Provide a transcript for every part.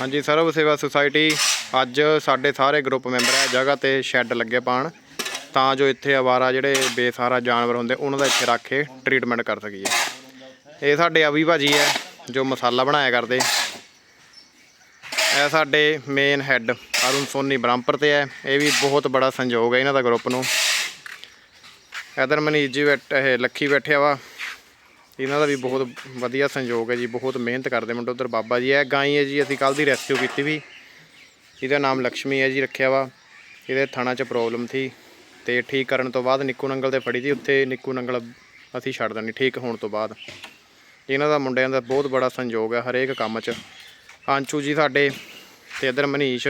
ਹਾਂਜੀ, ਸਰਵ ਸੇਵਾ ਸੁਸਾਇਟੀ ਅੱਜ ਸਾਡੇ ਸਾਰੇ ਗਰੁੱਪ ਮੈਂਬਰ ਹੈ ਜਗ੍ਹਾ ਤੇ ਸ਼ੈੱਡ ਲੱਗੇ ਪਾਣ ਤਾਂ ਜੋ ਇੱਥੇ ਆਵਾਰਾ ਜਿਹੜੇ ਬੇਸਹਾਰਾ ਜਾਨਵਰ ਹੁੰਦੇ, ਉਹਨਾਂ ਦਾ ਇੱਥੇ ਰੱਖ ਕੇ ਟ੍ਰੀਟਮੈਂਟ ਕਰ ਸਕੀਏ। ਇਹ ਸਾਡੇ ਅਵੀ ਭਾਜੀ ਹੈ ਜੋ ਮਸਾਲਾ ਬਣਾਇਆ ਕਰਦੇ। ਇਹ ਸਾਡੇ ਮੇਨ ਹੈੱਡ ਅਰੁਣ ਸੋਨੀ ਬ੍ਰਹਮਪੁਰ ਤੇ ਹੈ ਇਹ ਵੀ ਬਹੁਤ ਬੜਾ ਸੰਯੋਗ ਹੈ ਇਹਨਾਂ ਦਾ ਗਰੁੱਪ ਨੂੰ। ਇਧਰ ਮਨੀਸ਼ ਜੀ ਬੈਠ, ਇਹ ਲੱਖੀ ਬੈਠਿਆ ਵਾ। ਇਹਨਾਂ ਦਾ ਵੀ ਬਹੁਤ ਵਧੀਆ ਸੰਯੋਗ ਹੈ ਜੀ, ਬਹੁਤ ਮਿਹਨਤ ਕਰਦੇ ਮੁੰਡੇ ਉਧਰ ਬਾਬਾ ਜੀ ਹੈ ਗਾਈ ਹੈ ਜੀ, ਅਸੀਂ ਕੱਲ ਦੀ ਰੈਸਕਿਊ ਕੀਤੀ ਵੀ। ਇਹਦਾ ਨਾਮ ਲక్ష్ਮੀ ਹੈ ਜੀ, ਰੱਖਿਆ ਵਾ। ਇਹਦੇ ਥਾਣਾ 'ਚ ਪ੍ਰੋਬਲਮ ਸੀ ਤੇ ਠੀਕ ਕਰਨ ਤੋਂ ਬਾਅਦ ਨਿੱਕੂ ਨੰਗਲ ਤੇ ਫੜੀ ਸੀ ਉੱਥੇ ਨਿੱਕੂ ਨੰਗਲ ਅਸੀਂ ਛੱਡ ਦੇਣੀ ਠੀਕ ਹੋਣ ਤੋਂ ਬਾਅਦ। ਇਹਨਾਂ ਦਾ ਮੁੰਡਿਆਂ ਦਾ ਬਹੁਤ ਬੜਾ ਸੰਯੋਗ ਹੈ ਹਰੇਕ ਕੰਮ 'ਚ। ਆਂਚੂ ਜੀ ਸਾਡੇ ਤੇ ਇਧਰ ਮਨੀਸ਼,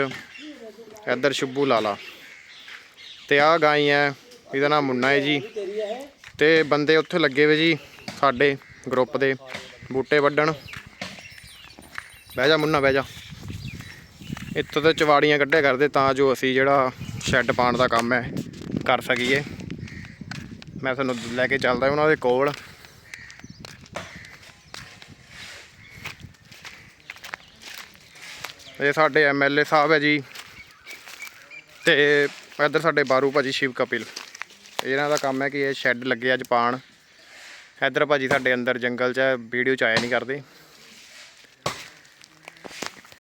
ਇਧਰ ਸ਼ੁੱਭੂ ਲਾਲਾ। ਤੇ ਆਹ ਗਾਈ ਹੈ, ਇਹਦਾ ਨਾਮ ਮੁੰਨਾ ਹੈ ਜੀ। ਤੇ ਬੰਦੇ ਉੱਥੇ ਲੱਗੇ ਵੇ ਜੀ। ਸਾਡੇ ਗਰੁੱਪ ਦੇ ਬੂਟੇ ਵੱਢਣ। ਬਹਿ ਜਾ ਮੁੰਨਾ, ਬਹਿ ਜਾ। ਇੱਥੋਂ ਤੇ ਚਵਾੜੀਆਂ ਕੱਢਿਆ ਕਰਦੇ ਤਾਂ ਜੋ ਅਸੀਂ ਜਿਹੜਾ ਸ਼ੈੱਡ ਪਾਉਣ ਦਾ ਕੰਮ ਹੈ, ਕਰ ਸਕੀਏ। ਮੈਂ ਤੁਹਾਨੂੰ ਲੈ ਕੇ ਚੱਲਦਾ ਉਹਨਾਂ ਦੇ ਕੋਲ। ਇਹ ਸਾਡੇ ਐਮਐਲਏ ਸਾਹਿਬ ਹੈ ਜੀ ਤੇ ਇੱਧਰ ਸਾਡੇ ਬਾਰੂ ਭਾਜੀ ਸ਼ਿਵ ਕਪਿਲ। ਇਹਨਾਂ ਦਾ ਕੰਮ ਹੈ ਕਿ ਇਹ ਸ਼ੈੱਡ ਲੱਗੇ ਅੱਜ ਪਾਣ ਇੱਧਰ ਭਾਜੀ ਸਾਡੇ ਅੰਦਰ ਜੰਗਲ 'ਚ ਵੀਡੀਓ 'ਚ ਆਇਆ ਨਹੀਂ ਕਰਦੇ।